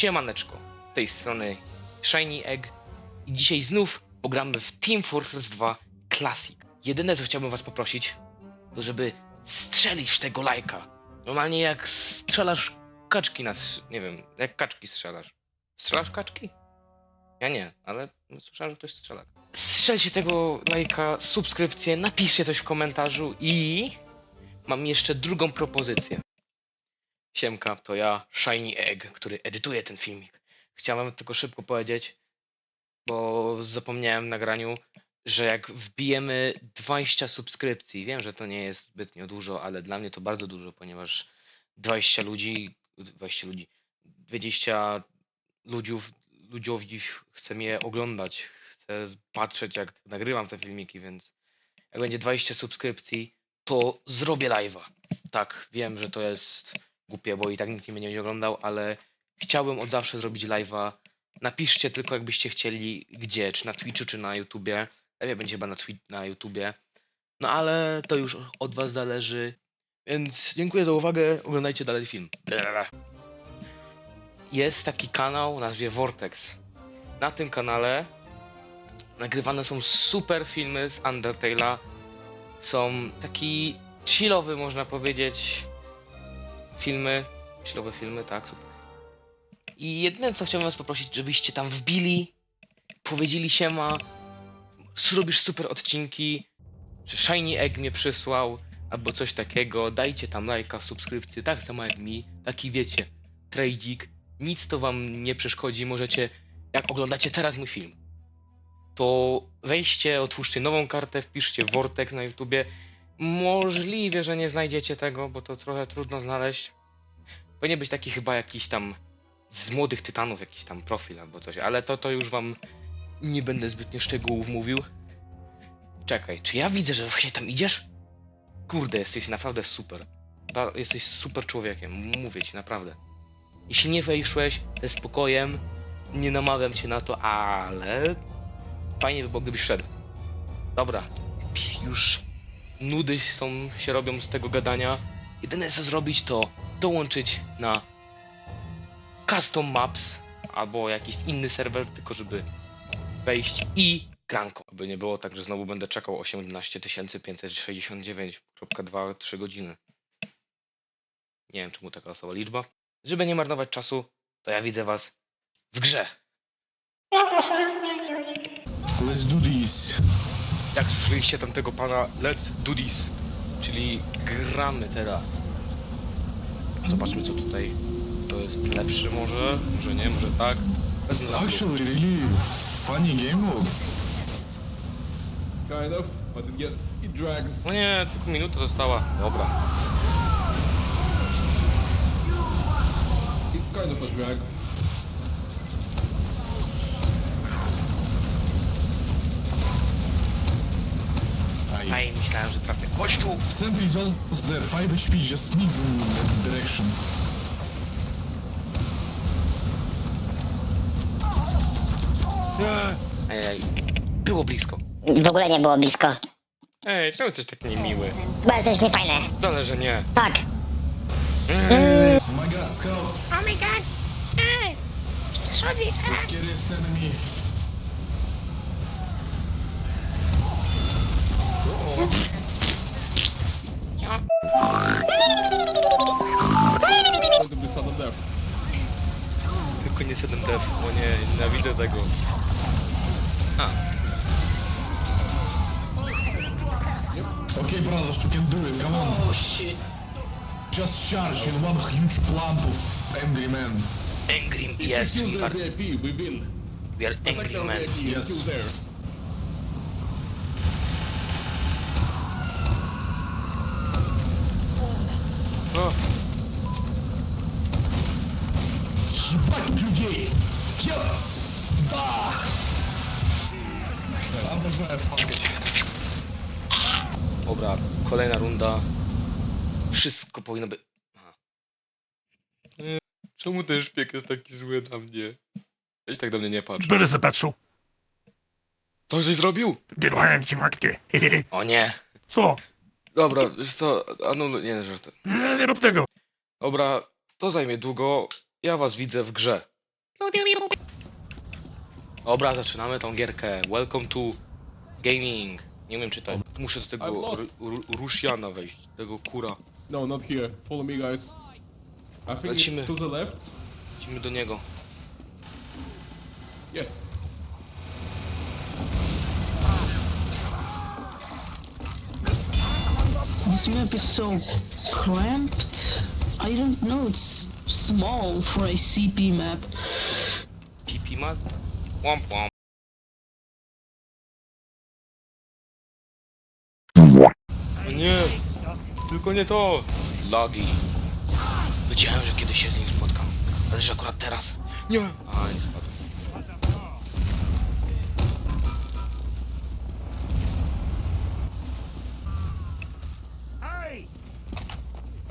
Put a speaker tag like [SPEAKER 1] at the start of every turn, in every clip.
[SPEAKER 1] Siemaneczko, tej strony Shiny Egg i dzisiaj znów pogramy w Team Fortress 2 Classic. Jedyne co chciałbym was poprosić, to żeby strzelić tego lajka. Normalnie jak strzelasz kaczki na... nie wiem, jak kaczki strzelasz. Strzelasz kaczki? Ja nie, ale słyszałem, że ktoś strzela. Strzelcie tego lajka, subskrypcję, napiszcie coś w komentarzu i... Mam jeszcze drugą propozycję. Siemka, to ja, Shiny Egg, który edytuje ten filmik. Chciałem tylko szybko powiedzieć, bo zapomniałem w nagraniu, że jak wbijemy 20 subskrypcji, wiem, że to nie jest zbytnio dużo, ale dla mnie to bardzo dużo, ponieważ 20 ludzi, 20 ludzi, 20 ludziów, ludziowni chce mnie oglądać, chce patrzeć jak nagrywam te filmiki, więc jak będzie 20 subskrypcji, to zrobię live'a. Tak, wiem, że to jest głupie, bo i tak nikt nie będzie oglądał, ale chciałbym od zawsze zrobić live'a. Napiszcie tylko, jakbyście chcieli, gdzie, czy na Twitchu, czy na YouTubie. Wiem, będzie chyba na, twi- na YouTubie. No ale to już od was zależy. Więc dziękuję za uwagę, oglądajcie dalej film. Jest taki kanał o nazwie Vortex. Na tym kanale nagrywane są super filmy z Undertale'a. Są taki chillowy, można powiedzieć, filmy, chillowe filmy, tak, super. I jedyne co chciałbym was poprosić, żebyście tam wbili, powiedzieli siema, zrobisz super odcinki, że Shiny Egg mnie przysłał, albo coś takiego, dajcie tam lajka, subskrypcję, tak samo jak mi, taki wiecie, tradeik, nic to wam nie przeszkodzi, możecie, jak oglądacie teraz mój film, to wejdźcie, otwórzcie nową kartę, wpiszcie Vortex na YouTubie, Możliwe, że nie znajdziecie tego, bo to trochę trudno znaleźć. Powinien być taki chyba jakiś tam z młodych tytanów jakiś tam profil albo coś, ale to to już wam nie będę zbytnio szczegółów mówił. Czekaj, czy ja widzę, że właśnie tam idziesz? Kurde, jesteś naprawdę super. Jesteś super człowiekiem, mówię ci, naprawdę. Jeśli nie wejszłeś ze spokojem, nie namawiam cię na to, ale fajnie by było, gdybyś wszedł. Dobra, już nudy są, się robią z tego gadania. Jedyne co zrobić to dołączyć na Custom Maps albo jakiś inny serwer, tylko żeby wejść i granko. Aby nie było tak, że znowu będę czekał 18 569.23 godziny. Nie wiem czemu taka losowa liczba. Żeby nie marnować czasu, to ja widzę was w grze.
[SPEAKER 2] Let's do this.
[SPEAKER 1] Jak słyszeliście tamtego pana, let's do this. Czyli gramy teraz. Zobaczmy co tutaj. To jest lepszy może, może nie, może tak.
[SPEAKER 2] It's actually really funny game mode.
[SPEAKER 3] Kind of, but it get it drags.
[SPEAKER 1] No nie, tylko minuta została. Dobra.
[SPEAKER 3] It's kind of a drag.
[SPEAKER 2] I
[SPEAKER 1] Aj, myślałem, że trafię. Chodź tu!
[SPEAKER 2] Is almost there. 5 HP just sneaks in that direction.
[SPEAKER 1] Ej, było blisko.
[SPEAKER 4] W ogóle nie było blisko.
[SPEAKER 1] Ej, czemu coś tak niemiły?
[SPEAKER 4] Chyba jesteś niefajne.
[SPEAKER 1] Wcale, że nie.
[SPEAKER 4] Tak.
[SPEAKER 2] Oh my god, scouts!
[SPEAKER 4] Oh my god! Przeszkodzi!
[SPEAKER 2] The scariest enemy.
[SPEAKER 1] Tylko nie 7 def. O nie, nienawidzę tego. A,
[SPEAKER 2] Okay, brothers, we can do it. Come on. Oh shit. Just charge in one huge plump of angry men.
[SPEAKER 1] Angry, yes,
[SPEAKER 3] we
[SPEAKER 1] are,
[SPEAKER 3] we win.
[SPEAKER 1] we are angry
[SPEAKER 3] and
[SPEAKER 2] Yes.
[SPEAKER 1] Dobra, kolejna runda. Wszystko powinno być... Y, czemu ten szpieg jest taki zły na mnie? Weź tak do mnie nie patrz.
[SPEAKER 5] Byle zobaczył.
[SPEAKER 1] To żeś zrobił?
[SPEAKER 5] Dyrwałem ci matkę.
[SPEAKER 1] O nie.
[SPEAKER 5] Co?
[SPEAKER 1] Dobra, wiesz co, anul... No nie, żarty.
[SPEAKER 5] Nie, nie rób tego.
[SPEAKER 1] Dobra, to zajmie długo. Ja was widzę w grze. Dobra, zaczynamy tą gierkę. Welcome to gaming. Nie wiem czytać. Muszę do tego
[SPEAKER 3] lost.
[SPEAKER 1] Ru- Ru- Rushiana wejść. Tego kura.
[SPEAKER 3] No, not here. Follow me, guys. I think
[SPEAKER 1] Lecimy.
[SPEAKER 3] it's to the left.
[SPEAKER 1] Idźmy do niego.
[SPEAKER 3] Yes.
[SPEAKER 6] This map is so cramped. I don't know, it's small for a CP map.
[SPEAKER 1] Pipi ma? Łam, łam. Tylko nie to! Lagi. Wiedziałem, że kiedyś się z nim spotkam. Ale że akurat teraz. Nie! A, nie spadłem.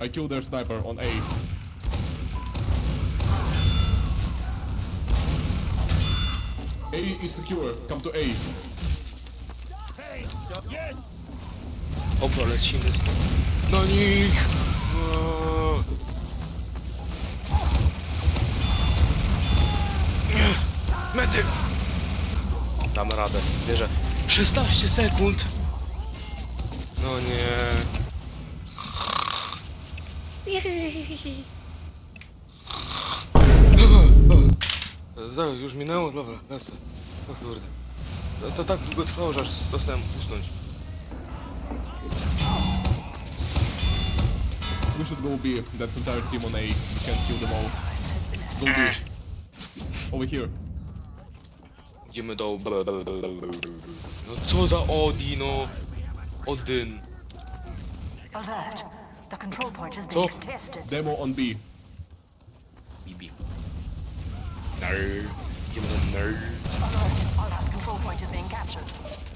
[SPEAKER 3] I killed their sniper on A. A is secure. Come to A.
[SPEAKER 1] Dobra, lecimy z tym. Na nich! Eee. Medy! Damy radę. Wierzę. 16 sekund! No nie. Zaraz, już minęło? Dobra, jasne. O kurde. No To tak długo trwało, że aż dostałem usnąć.
[SPEAKER 3] We should go B. That's entire team on A. We can't kill them all. Go B. Mm-hmm. Over here.
[SPEAKER 1] Idziemy do... No co za Odi, no... Odyn.
[SPEAKER 7] Alert. The control point has been
[SPEAKER 1] Co?
[SPEAKER 7] contested.
[SPEAKER 3] Demo on B.
[SPEAKER 1] Bibi. Nerd. Idziemy do nerd.
[SPEAKER 7] Alert. Our last control point is being captured.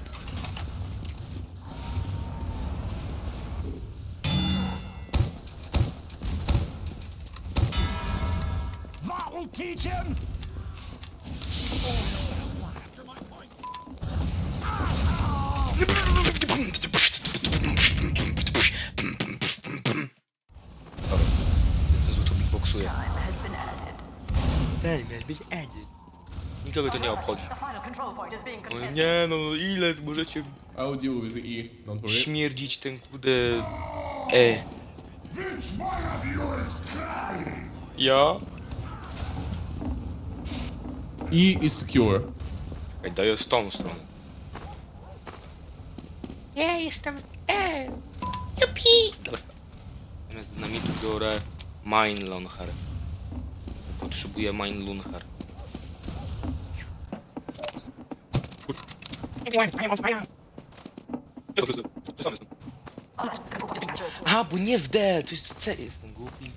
[SPEAKER 1] Dobra. Jestem zły, to beatboxuję.
[SPEAKER 7] Time has been added.
[SPEAKER 1] Nikogo to nie obchodzi.
[SPEAKER 7] The final control point is being
[SPEAKER 1] No
[SPEAKER 7] contested.
[SPEAKER 1] nie no, ile możecie
[SPEAKER 3] I'll deal with the E. Don't worry.
[SPEAKER 1] śmierdzić ten kudę... E. Ja?
[SPEAKER 3] E is secure.
[SPEAKER 1] Ej, daję z tą stroną. Ja jestem E. Jupi! Dobra. Zamiast dynamitu biorę Mine Lonhar. Potrzebuję Mine Lunhar.
[SPEAKER 7] Alert. Control point is being captured.
[SPEAKER 1] Aha, bo nie w D, to jest C, jestem głupi.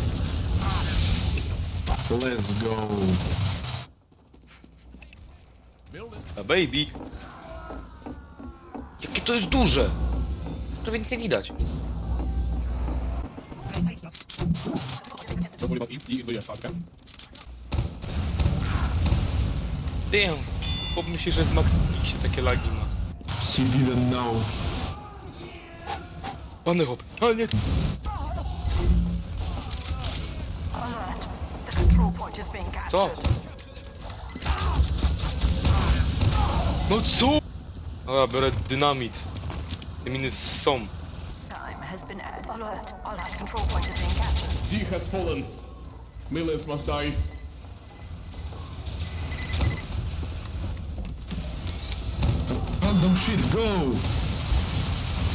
[SPEAKER 2] Let's go.
[SPEAKER 1] A baby! Jakie to jest duże! Prawie nic nie widać. Damn! Myśli, że z Max się takie lagi ma.
[SPEAKER 2] He didn't know.
[SPEAKER 1] Pany hop. A nie! Co? No co? Dobra, biorę dynamit. Te miny są.
[SPEAKER 7] Time has been added. Alert. Our last control point is being captured.
[SPEAKER 3] D has fallen. Millions must die.
[SPEAKER 2] Random shit, go!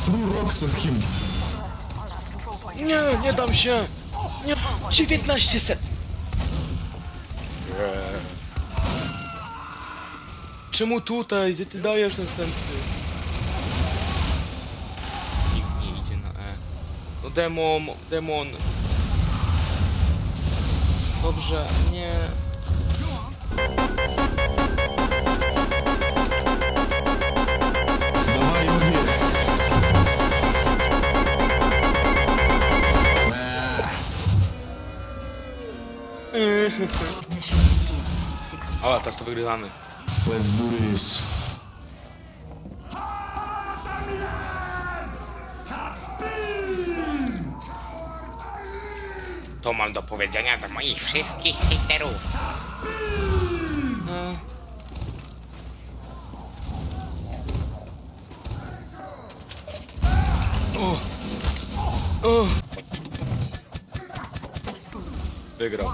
[SPEAKER 2] Throw rocks at him.
[SPEAKER 1] Nie, nie dam się! Nie, 19 set! Czemu tutaj? Gdzie ty dajesz następny? Nikt nie idzie na E. No demon, demon. Dobrze, nie.
[SPEAKER 2] Dawaj, Oliwier.
[SPEAKER 7] Yy, Podnieś ręki. Six.
[SPEAKER 1] Ale teraz to wygrywamy.
[SPEAKER 2] Let's do this.
[SPEAKER 1] To mam do powiedzenia do moich wszystkich hejterów. Wygrał.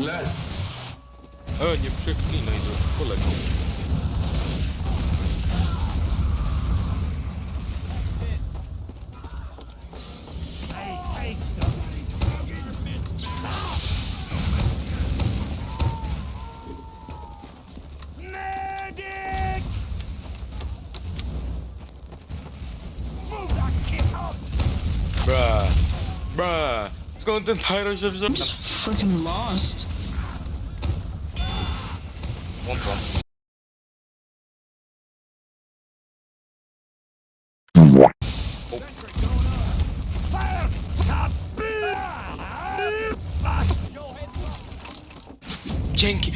[SPEAKER 2] Lec!
[SPEAKER 1] E, nie przeklinaj, to kolego. Medic! Bra. Bra. Skąd ten Tyron się wziął?
[SPEAKER 6] Freaking lost.
[SPEAKER 1] Łom, łom. Dzięki!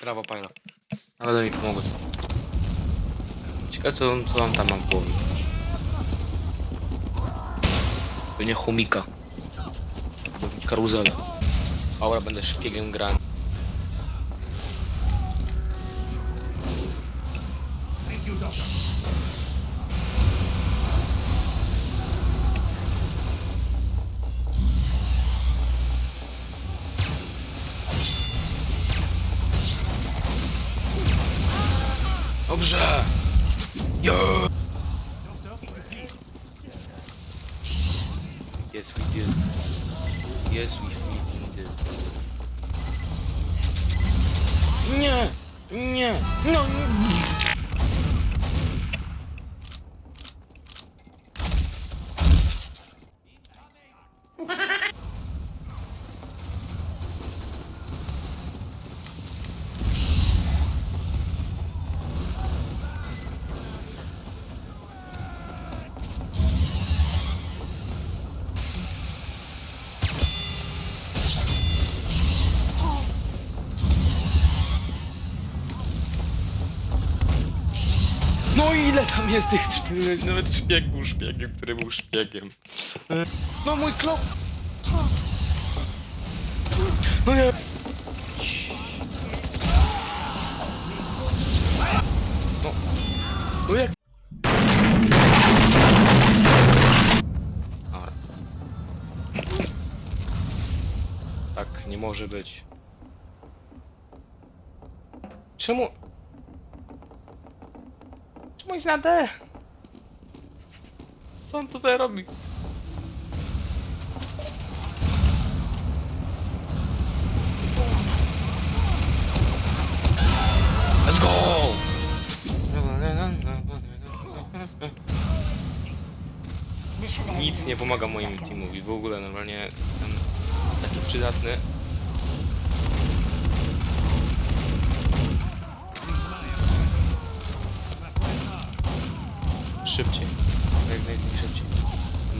[SPEAKER 1] Brawo, Pyro. Ale mi pomogłeś. Ciekawe, co, co on tam ma w głowie. To nie chomika. Karuzela. Aura, będę szpiegiem grany. Dobrze! Jo! Yes, we did. We freaking did. Nie! Nie! No! nie. No tam jest tych? Nawet szpieg był szpiegiem, który był szpiegiem. No mój klop! No ja... No... No jak... Tak nie może być. Czemu... Jest na D? Co on tutaj robi? Let's go! Nic nie pomaga moim teamowi w ogóle, normalnie jestem taki przydatny.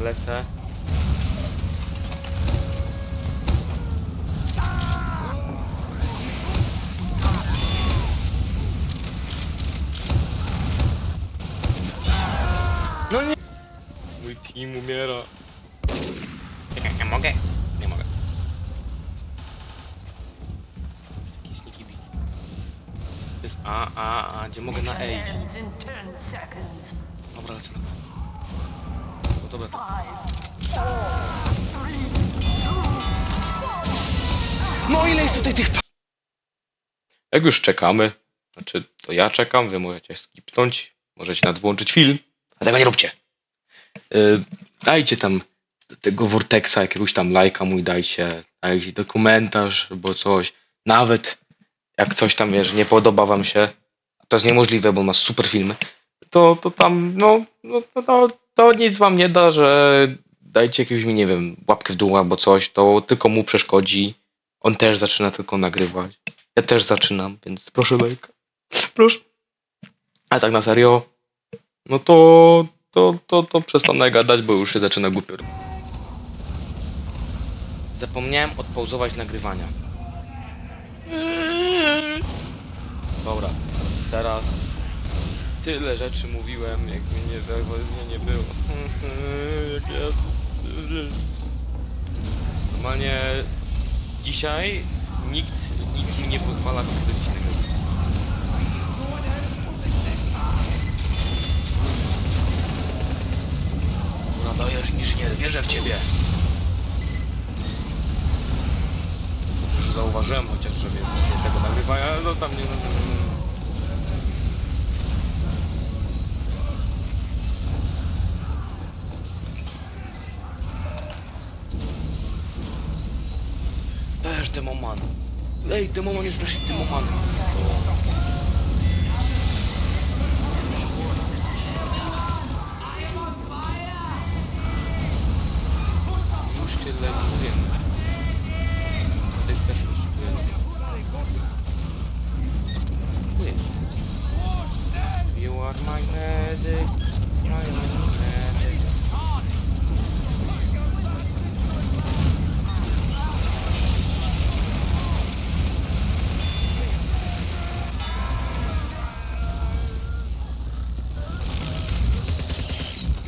[SPEAKER 1] Lecę. No nie! Mój team umiera. Nie, nie mogę. Nie mogę. Sneaky beak. To jest A, A, A, gdzie mogę na E iść.
[SPEAKER 7] Ends in 10 seconds.
[SPEAKER 1] Dobra, lecę na. Ile jest tutaj tych... Jak już czekamy, znaczy to ja czekam, wy możecie skipnąć, możecie nadwłączyć film, a tego nie róbcie. Yy, dajcie tam do tego Vortexa jakiegoś tam lajka mój dajcie, dajcie do komentarz albo coś. Nawet jak coś tam wiesz, nie podoba wam się, to jest niemożliwe, bo ma super filmy, to, to tam, no, no to, to, to nic wam nie da, że dajcie jakiegoś mi, nie wiem, łapkę w dół albo coś, to tylko mu przeszkodzi. On też zaczyna tylko nagrywać. Ja też zaczynam, więc proszę lajka. Proszę. A tak na serio, no to, to, to, to przestanę gadać, bo już się zaczyna głupio. Zapomniałem odpauzować nagrywania. Dobra, teraz Tyle rzeczy mówiłem, jak mnie nie, mnie nie było. jak ja... Normalnie dzisiaj nikt, nikt mi nie pozwala wykryć innego. Nadajesz niż nie, wierzę w ciebie. Że zauważyłem chociaż, że mnie tego nagrywają, ale zostaw mnie. no, Też demoman. Ej, demoman jest wreszcie demoman. Już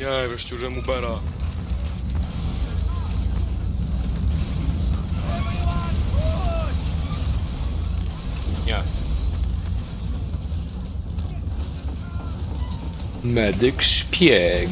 [SPEAKER 1] Nie, wreszcie że Ubera. Nie. Medyk szpieg.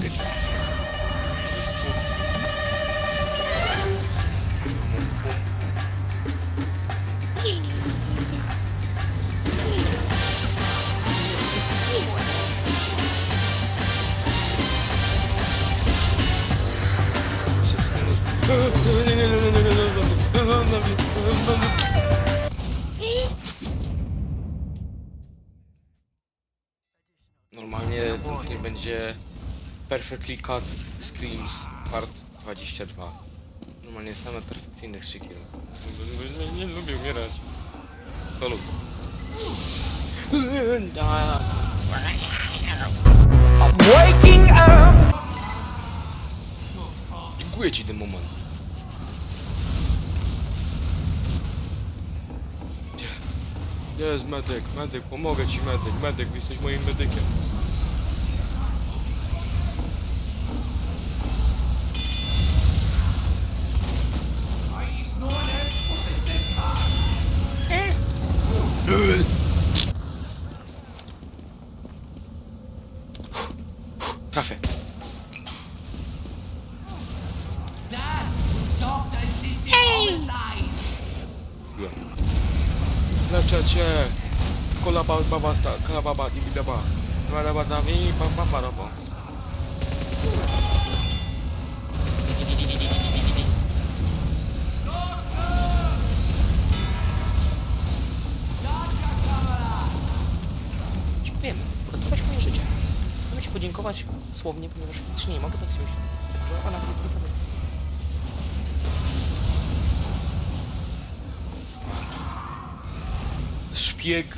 [SPEAKER 1] Będzie Perfectly Cut Screams Part 22. Normalnie same perfekcyjne krzyki. Nie, nie, nie lubię umierać. To lubię. Dziękuję ci ten moment. Jest medyk? Medyk, pomogę ci medyk. Medyk, jesteś moim medykiem. Baba sta, kalababa i bidaba. Kalababa dami, baba baraba. Dziękujemy. Uratować moje życie. Chcemy ci podziękować słownie, ponieważ faktycznie nie mogę siebie. Tylko ona sobie profesor. Szpieg,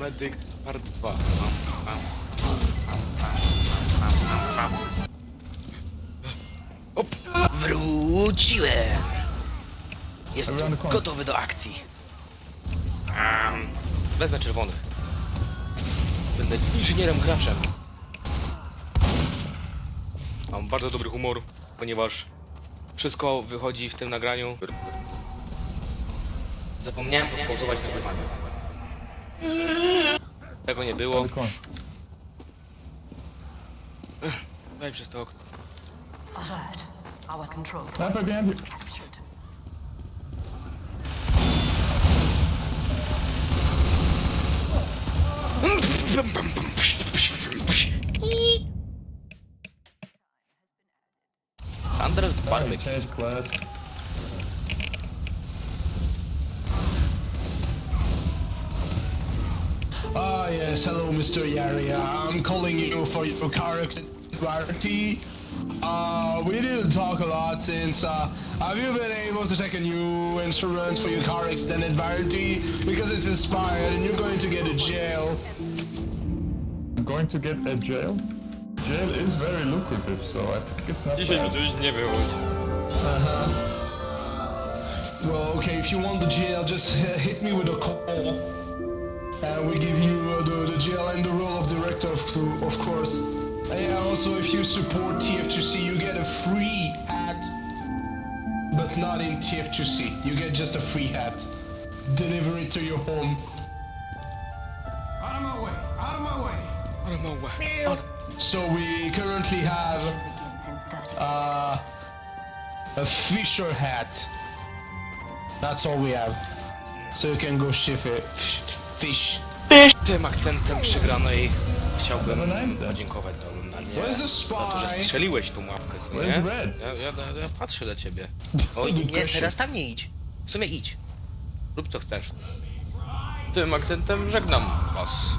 [SPEAKER 1] medyk, part 2. Op! Wróciłem! Jestem gotowy do akcji. Um, wezmę czerwonych. Będę inżynierem graczem. Mam bardzo dobry humor, ponieważ wszystko wychodzi w tym nagraniu. Zapomniałem odpauzować nagrywanie. Tego nie było. Daj przez to okno.
[SPEAKER 7] Alert. Our control
[SPEAKER 2] you.
[SPEAKER 7] captured.
[SPEAKER 1] Sanders Barwick.
[SPEAKER 2] Change class.
[SPEAKER 8] Ah, yes. Hello, Mr. Yaria. I'm calling you for your character warranty. Uh, we didn't talk a lot since, uh, have you been able to take a new insurance for your car extended warranty? Because it's expired and you're going to get a jail.
[SPEAKER 2] I'm going to get a jail. Jail is very lucrative, so I think it's not
[SPEAKER 1] Dzisiaj mi
[SPEAKER 2] bad.
[SPEAKER 1] coś nie było.
[SPEAKER 8] Well, okay, if you want the jail, just hit me with a call. And we give you uh, the, the jail and the role of director, of, of course. And yeah, also if you support TF2C, you get a free hat, but not in TF2C. You get just a free hat. Deliver it to your home.
[SPEAKER 2] Out of my way! Out of my way!
[SPEAKER 1] Ale małe. Ale...
[SPEAKER 8] So we currently have
[SPEAKER 7] Begins in 30
[SPEAKER 8] uh, a fisher hat. That's all we have. So you can go ship it. Fish.
[SPEAKER 1] Tym akcentem przegranej chciałbym podziękować za oglądanie. Za to, że strzeliłeś tą łapkę, co nie? Ja, ja, ja, patrzę na ciebie. Oj, nie, teraz tam nie idź. W sumie idź. Rób co chcesz. Tym akcentem żegnam was.